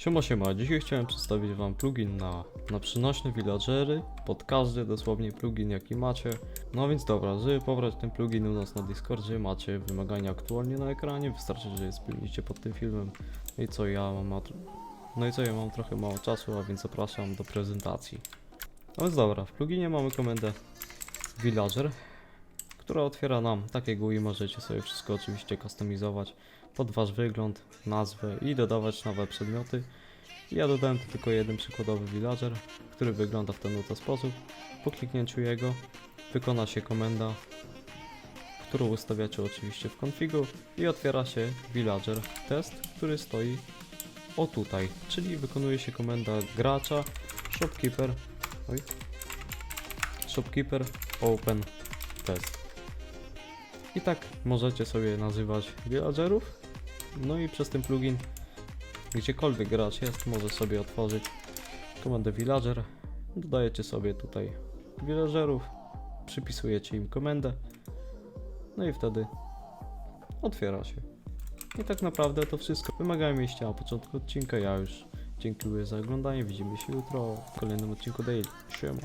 Siema siema, dzisiaj chciałem przedstawić wam plugin na, na przynośne villagery, pod każdy dosłownie plugin jaki macie. No więc dobra, żeby pobrać ten plugin u nas na Discordzie macie wymagania aktualnie na ekranie, wystarczy, że je spełnicie pod tym filmem. No i co ja mam, ma- no i co ja mam trochę mało czasu, a więc zapraszam do prezentacji. No więc dobra, w pluginie mamy komendę villager, która otwiera nam takie GUI, możecie sobie wszystko oczywiście kustomizować pod wasz wygląd, nazwę i dodawać nowe przedmioty. Ja dodałem tu tylko jeden przykładowy villager, który wygląda w ten oto sposób. Po kliknięciu jego wykona się komenda, którą ustawiacie oczywiście w konfigu i otwiera się villager test, który stoi o tutaj, czyli wykonuje się komenda gracza shopkeeper oj, shopkeeper open test. I tak możecie sobie nazywać villagerów. No i przez ten plugin, gdziekolwiek gracz jest, może sobie otworzyć komendę villager. Dodajecie sobie tutaj villagerów, przypisujecie im komendę. No i wtedy otwiera się. I tak naprawdę to wszystko. Wymagałem mieścia na początku odcinka. Ja już dziękuję za oglądanie. Widzimy się jutro w kolejnym odcinku Daily. Siema.